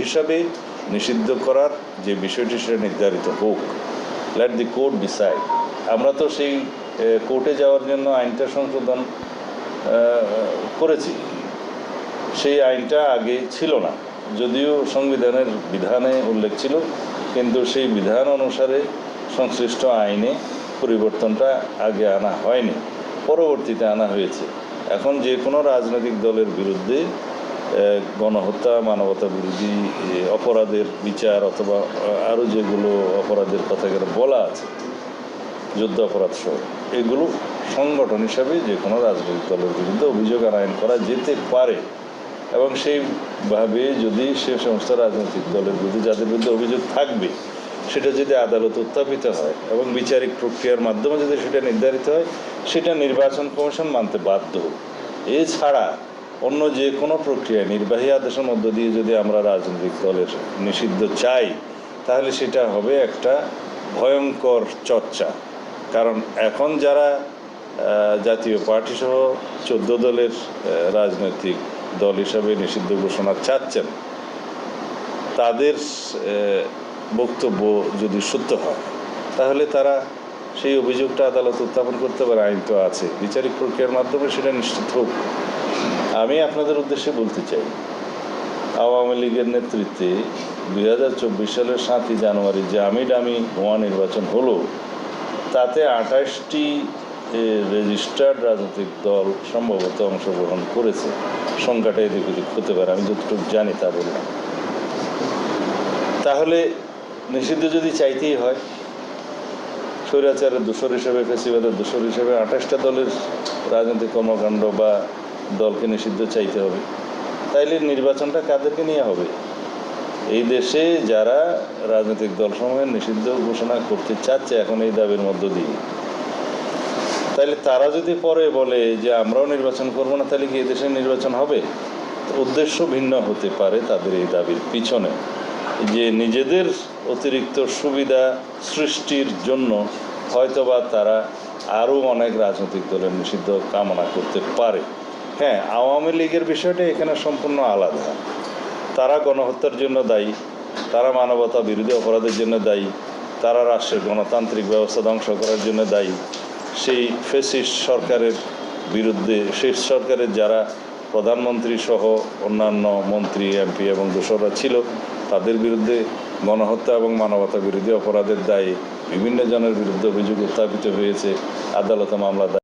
হিসাবে নিষিদ্ধ করার যে বিষয়টি সেটা নির্ধারিত হোক। লেট দি কোর্ট ডিসাইড আমরা তো সেই কোর্টে যাওয়ার জন্য আইনটা সংশোধন করেছি। সেই আইনটা আগে ছিল না। যদিও সংবিধানের বিধানে উল্লেখ ছিল, কিন্তু সেই বিধান অনুসারে সংশ্লিষ্ট আইনে পরিবর্তনটা আগে আনা হয়নি। পরবর্তীতে আনা হয়েছে। এখন যে কোনো রাজনৈতিক দলের বিরুদ্ধে গণহত্যা, মানবতা বিরোধী অপরাধের বিচার অথবা আরও যেগুলো অপরাধের কথা এখানে বলা আছে, যুদ্ধ অপরাধ সহ, এগুলো সংগঠন হিসাবে যে কোনো রাজনৈতিক দলের বিরুদ্ধে অভিযোগ আনায়ন করা যেতে পারে। এবং সেইভাবে যদি সে সমস্ত রাজনৈতিক দলের বিরুদ্ধে যাদের বিরুদ্ধে অভিযোগ থাকবে, সেটা যদি আদালত উত্থাপিত হয় এবং বিচারিক প্রক্রিয়ার মাধ্যমে যদি সেটা নির্ধারিত হয়, সেটা নির্বাচন কমিশন মানতে বাধ্য। এছাড়া অন্য যে কোনো প্রক্রিয়া নির্বাহী আদেশের মধ্য দিয়ে যদি আমরা রাজনৈতিক দলের নিষিদ্ধ চাই, তাহলে সেটা হবে একটা ভয়ঙ্কর চর্চা। কারণ এখন যারা জাতীয় পার্টি সহ চোদ্দ দলের রাজনৈতিক দল হিসাবে নিষিদ্ধ ঘোষণা চাচ্ছেন, তাদের বক্তব্য যদি সত্য হয়, তাহলে তারা সেই অভিযোগটা আদালত উত্থাপন করতে পারে, আইন তো আছে। বিচারিক প্রক্রিয়ার মাধ্যমে সেটা নিশ্চিত হোক। আমি আপনাদের উদ্দেশ্যে বলতে চাই, আওয়ামী লীগের নেতৃত্বে দুই হাজার চব্বিশ সালের সাতই জানুয়ারি যে আমি ডামি ভুয়া নির্বাচন হলো, তাতে আঠাশটি রেজিস্টার্ড রাজনৈতিক দল সম্ভবত অংশগ্রহণ করেছে। সংখ্যাটা এদিক ওদিক হতে পারে, আমি যতটুকু জানি তা বললাম তাহলে নিষিদ্ধ যদি চাইতেই হয়, স্বৈরাচারের দোষর হিসেবে, ফেসিবাদের দোষর হিসেবে আঠাশটা দলের রাজনৈতিক কর্মকাণ্ড বা দলকে নিষিদ্ধ চাইতে হবে। তাইলে নির্বাচনটা কাদেরকে নিয়ে হবে? এই দেশে যারা রাজনৈতিক দলসমূহের নিষিদ্ধ ঘোষণা করতে চাচ্ছে এখন এই দাবির মধ্য দিয়ে, তাইলে তারা যদি পরে বলে যে আমরাও নির্বাচন করব না তাহলে কি এদেশে নির্বাচন হবে? উদ্দেশ্য ভিন্ন হতে পারে তাদের এই দাবির পিছনে। যে নিজেদের অতিরিক্ত সুবিধা সৃষ্টির জন্য হয়তোবা তারা আরও অনেক রাজনৈতিক দলের নিষিদ্ধ কামনা করতে পারে। হ্যাঁ আওয়ামী লীগের বিষয়টা এখানে সম্পূর্ণ আলাদা। তারা গণহত্যার জন্য দায়ী, তারা মানবতা বিরোধী অপরাধের জন্য দায়ী, তারা রাষ্ট্রের গণতান্ত্রিক ব্যবস্থা ধ্বংস করার জন্য দায়ী। সেই ফেসিস্ট সরকারের বিরুদ্ধে শেষ সরকারের যারা প্রধানমন্ত্রী সহ অন্যান্য মন্ত্রী, এমপি এবং দোসররা ছিল, তাদের বিরুদ্ধে গণহত্যা এবং মানবতা বিরোধী অপরাধের দায়ে বিভিন্ন জনের বিরুদ্ধে অভিযোগ উত্থাপিত হয়েছে, আদালতে মামলা